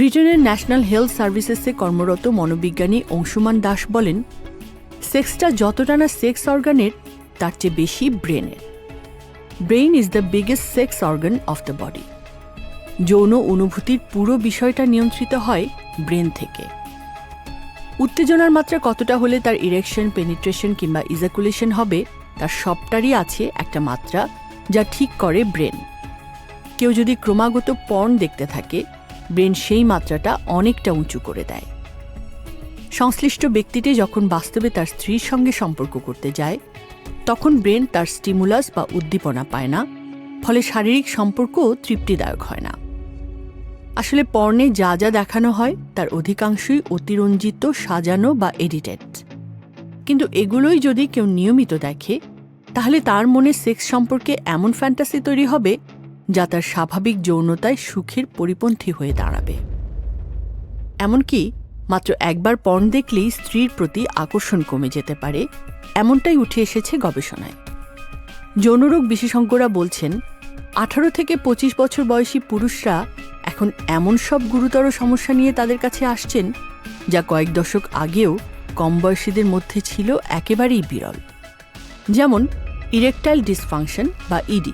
ব্রিটেনের national health সার্ভিসেসে কর্মরত মনোবিজ্ঞানী অংশুমান দাস বলেন, সেক্সটা যতটা না সেক্স অর্গানের, তার চেয়ে বেশি ব্রেনের। Brain is the biggest sex organ of the body. যৌন অনুভূতির পুরো বিষয়টা নিয়ন্ত্রিত হয় ব্রেন থেকে। উত্তেজনার মাত্রা কতটা হলে তার ইরেকশন, পেনিট্রেশন কিংবা ইজাকুলেশন হবে, তার সবটারই আছে একটা মাত্রা যা ঠিক করে ব্রেন। কেউ যদি ক্রমাগত পর্ন দেখতে থাকে ব্রেন সেই মাত্রাটা অনেকটা উঁচু করে দেয়। সংশ্লিষ্ট ব্যক্তিটি যখন বাস্তবে তার স্ত্রীর সঙ্গে সম্পর্ক করতে যায়, তখন ব্রেন তার স্টিমুলাস বা উদ্দীপনা পায় না, ফলে শারীরিক সম্পর্কও তৃপ্তিদায়ক হয় না। আসলে পর্নে যা যা দেখানো হয়, তার অধিকাংশই অতিরঞ্জিত, সাজানো বা এডিটেড। কিন্তু এগুলোই যদি কেউ নিয়মিত দেখে, তাহলে তার মনে সেক্স সম্পর্কে এমন ফ্যান্টাসি তৈরি হবে যা তার স্বাভাবিক যৌনতায় সুখের পরিপন্থী হয়ে দাঁড়াবে। এমনকি মাত্র একবার পর্ন দেখলেই স্ত্রীর প্রতি আকর্ষণ কমে যেতে পারে, এমনটাই উঠে এসেছে গবেষণায়। যৌনরোগ বিশেষজ্ঞরা বলছেন, আঠারো থেকে পঁচিশ বছর বয়সী পুরুষরা এখন এমন সব গুরুতর সমস্যা নিয়ে তাদের কাছে আসছেন, যা কয়েক দশক আগেও কম বয়সীদের মধ্যে ছিল একেবারেই বিরল। যেমন ইরেকটাইল ডিসফাংশন বা ইডি।